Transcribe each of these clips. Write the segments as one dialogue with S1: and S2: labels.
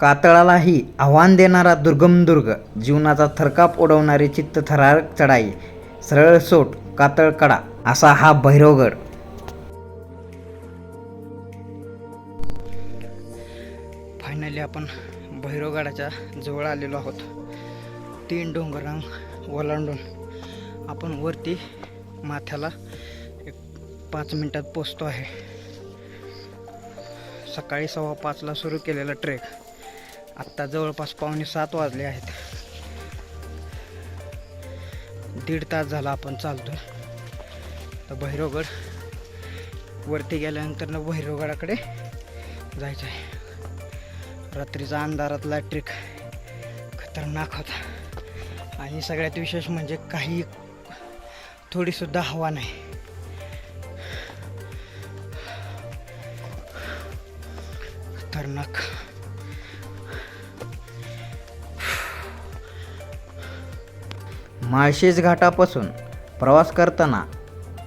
S1: कातळालाही आव्हान देणारा दुर्गम दुर्ग जीवनाचा थरकाप उडवणारी चित्तथरारक चढाई सरळ सोट कातळकडा असा हा भैरवगड. फायनली आपण भैरवगडाच्या जवळ आलेलो आहोत. तीन डोंगरांग ओलांडून आपण वरती माथ्याला एक पाच मिनिटात पोचतो आहे. सकाळी सव्वा पाचला सुरू केलेला ट्रेक आत्ता जवळपास पावणे सात वाजले आहेत. दीड तास झाला आपण चालतो तर भैरवगड वरती गेल्यानंतर ना भैरवगडाकडे जायचं आहे रात्रीचा अंधारातला ट्रिक खतरनाक होता. आणि सगळ्यात विशेष म्हणजे काही थोडीसुद्धा हवा नाही. खतरनाक. माळशेज घाटापासून प्रवास करताना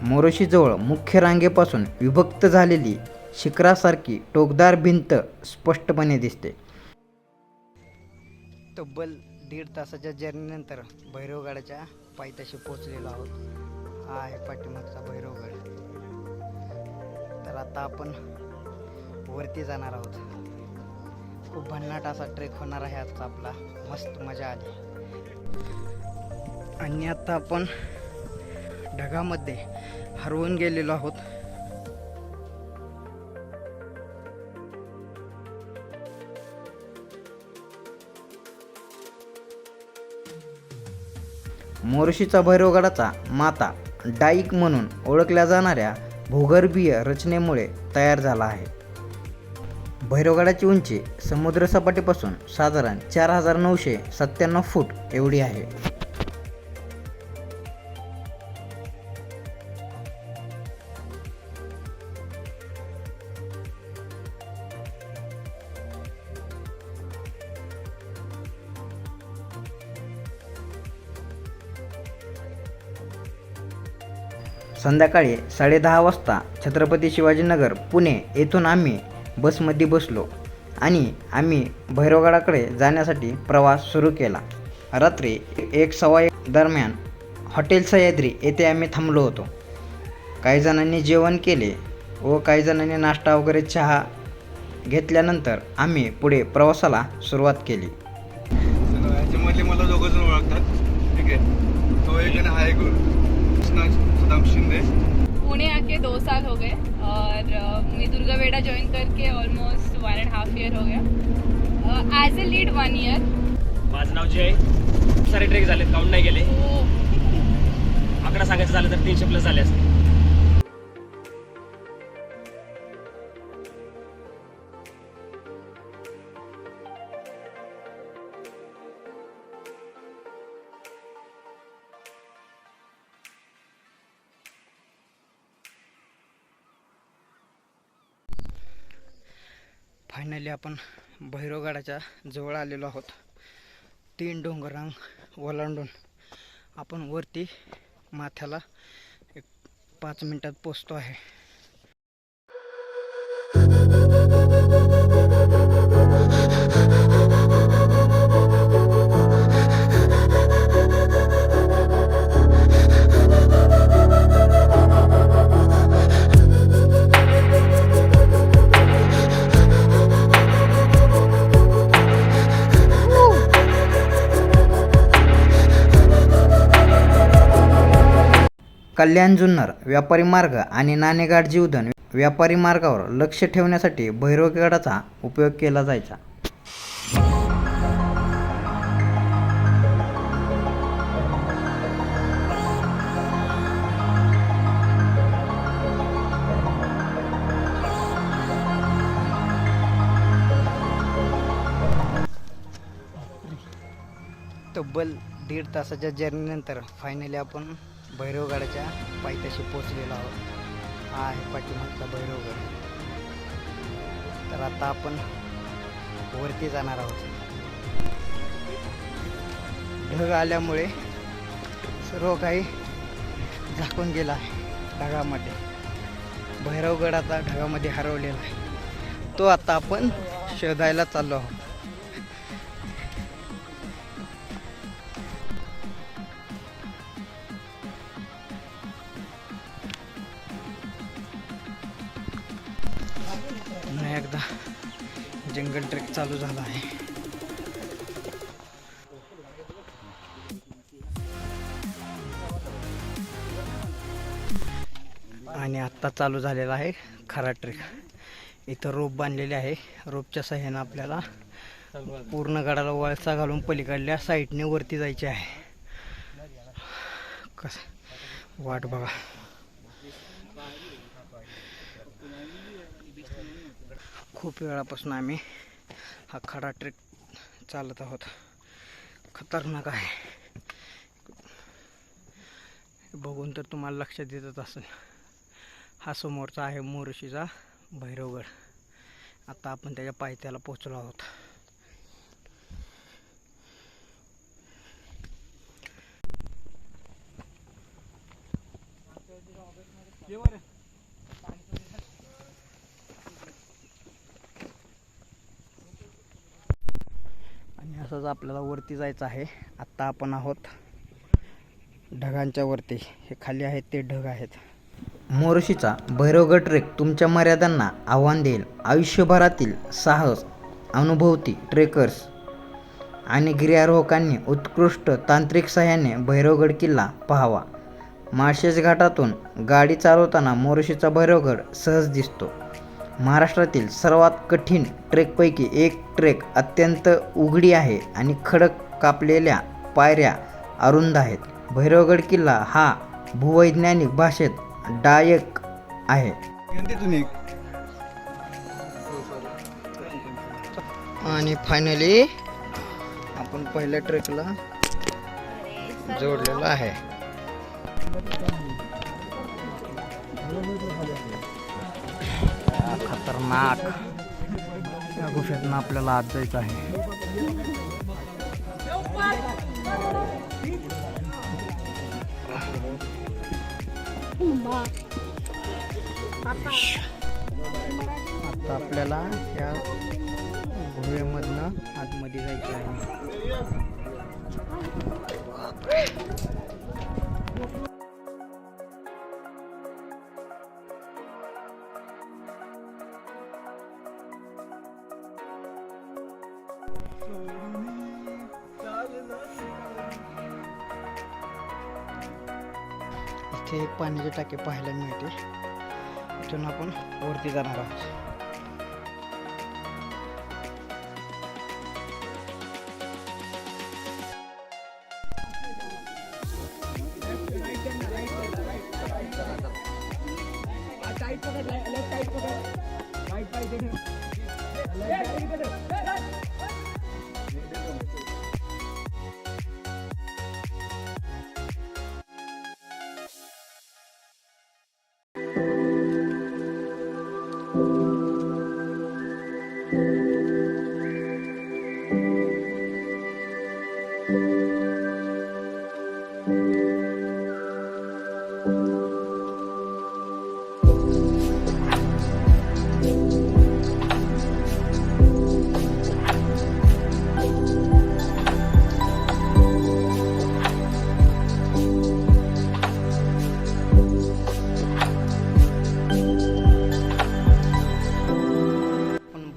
S1: मोरोशीजवळ मुख्य रांगेपासून विभक्त झालेली शिखरासारखी टोकदार भिंत स्पष्टपणे दिसते. तब्बल दीड तासाच्या जर्नीनंतर भैरवगडाच्या पायथ्याशी पोचलेलो आहोत. हा आहे पाठीमागचा भैरवगड. तर आता आपण वरती जाणार आहोत. खूप भन्नाट असा ट्रेक होणार आहे आजचा आपला. मस्त मजा आली. आणि आता आपण ढगामध्ये हरवून गेलेलो आहोत. मोर्शीचा भैरवगडाचा माता डाईक म्हणून ओळखल्या जाणाऱ्या भूगर्भीय रचनेमुळे तयार झाला आहे. भैरवगडाची उंची समुद्रसपाटीपासून साधारण चार हजार नऊशे सत्त्याण्णव फूट एवढी आहे. संध्याकाळी साडेदहा वाजता छत्रपती शिवाजीनगर पुणे येथून आम्ही बसमध्ये बसलो आणि आम्ही भैरवगडाकडे जाण्यासाठी प्रवास सुरू केला. रात्री एक सव्वा एक दरम्यान हॉटेल सह्याद्री येथे आम्ही थांबलो होतो. काही जणांनी जेवण केले व काही जणांनी नाश्ता वगैरे चहा घेतल्यानंतर आम्ही पुढे प्रवासाला सुरुवात केली.
S2: याच्यामधले मला दोघं जण ओळखतात. ठीक आहे. तो एक आणि हा एक सुदाम शिंदे.
S3: पुणे आके दो साल हो गए और अ, मैं दुर्गा वेड़ा ज्वाइन करके almost one and half year हो गया। As a lead one year
S4: माझं नाव जय खूप सारे ट्रेक झाले काउंट नाही गेले आकडा सांगायचं झालं तर तीनशे प्लस झाले असते
S1: फायनली आपण भैरवगडाच्या जवळ आलेलो आहोत. तीन डोंगरांग ओलांडून आपण वरती माथ्याला एक पाच मिनटात पोचतो आहे. कल्याण जुन्नर व्यापारी मार्ग आणि नाणेघाट जीवधन व्यापारी मार्गावर लक्ष ठेवण्यासाठी भैरवगडाचा उपयोग केला जायचा. तब्बल दीड तासाच्या जर्नीनंतर फायनली आपण भैरवगडाच्या पायथ्याशी पोचलेलो आहोत. हा आहे पाठीमागचा भैरवगड. तर आता आपण वरती जाणार आहोत. ढग आल्यामुळे सर्व काही झाकून गेला आहे ढगामध्ये. भैरवगड आता ढगामध्ये हरवलेला आहे. तो आता आपण शोधायला चाललो आहोत. चालू झाला आहे. आणि आत्ता चालू झालेला आहे खरा ट्रेक. इथं रोप बांधलेले आहे. रोपच्या सह्यानं आपल्याला पूर्ण गडाला वळसा घालून पलीकडल्या साईडने वरती जायचे आहे. कस वाट बघा. खूप वेळापासून आम्ही हा खडा ट्रेक चालत आहोत. खतरनाक आहे. बघून तर तुम्हाला लक्षात येतच असेल. हा समोरचा आहे मोरशीचा भैरवगड. आता आपण त्याच्या पायथ्याला पोचलो आहोत आणि असंच आपल्याला वरती जायचं आहे. आत्ता आपण आहोत ढगांच्या वरती. हे खाली आहेत ते ढग आहेत. मोरशीचा भैरवगड ट्रेक तुमच्या मर्यादांना आव्हान देईल. आयुष्यभरातील साहस अनुभवती ट्रेकर्स आणि गिर्यारोहकांनी उत्कृष्ट तांत्रिक सहाय्याने भैरवगड किल्ला पाहावा. माळशेज घाटातून गाडी चालवताना मोरशीचा भैरवगड सहज दिसतो. महाराष्ट्रातील सर्वात कठीण ट्रेकपैकी एक ट्रेक अत्यंत उघडी आहे आणि खडक कापलेल्या पायऱ्या अरुंद आहेत. भैरवगड किल्ला हा भूवैज्ञानिक भाषेत डायक आहे. आणि फायनली आपण पहिल्या ट्रेकला जोडलेला आहे. खतरनाक. या गुफेतनं आपल्याला आत जायचं आहे. आता आपल्याला या गुहेमधनं आतमध्ये जायचं आहे. इथे एक पाण्याची टाकी पाहायला मिळते इथून आपण वरती जाणार आहोत आपण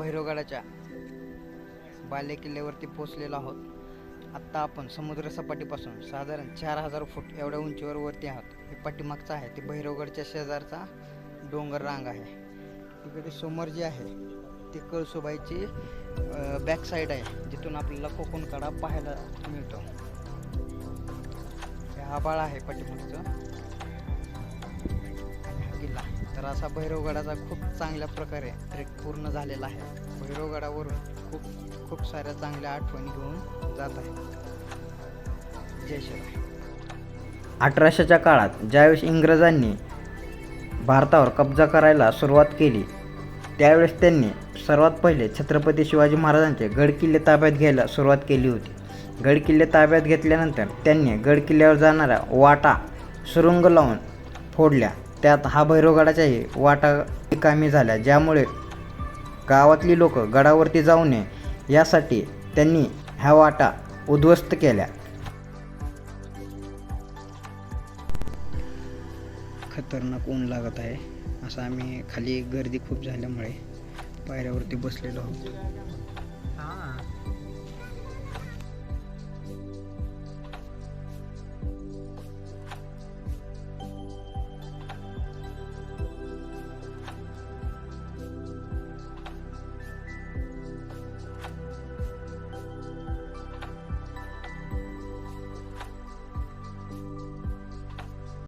S1: भैरवगडाच्या बाले किल्ल्यावरती पोचलेलो आहोत. आत्ता आपण समुद्रसपाटीपासून साधारण चार हजार फूट एवढ्या उंचीवर वरती आहोत. हे पाठीमागचं आहे. ते भैरवगडच्या शेजारचा डोंगर रांग आहे. तिकडे समोर जे आहे ती कळसुबाईची बॅक साईड आहे. जिथून आपल्याला कोकण कडा पाहायला मिळतो. हे आबाळ आहे पाठीमागचं. हा किल्ला. तर असा भैरवगडाचा खूप चांगल्या प्रकारे ट्रेक पूर्ण झालेला आहे. भैरवगडावरून खूप खूप साऱ्या चांगल्या आठवणी घेऊन जात आहे. जय शिवराय अठराशेच्या काळात ज्यावेळेस इंग्रजांनी भारतावर कब्जा करायला सुरुवात केली त्यावेळेस त्यांनी सर्वात पहिले छत्रपती शिवाजी महाराजांचे गडकिल्ले ताब्यात घ्यायला सुरुवात केली होती. गडकिल्ले ताब्यात घेतल्यानंतर त्यांनी गडकिल्ल्यावर जाणाऱ्या वाटा सुरुंग लावून फोडल्या. त्यात हा भैरवगडाच्याही वाटा कामी झाल्या ज्यामुळे गावातली लोक गडावरती जाऊ नये यासाठी त्यांनी ह्या वाटा उद्ध्वस्त केल्या. खतरनाक ऊन लागत आहे असं आम्ही खाली गर्दी खूप झाल्यामुळे पायऱ्यावरती बसलेलो आहोत.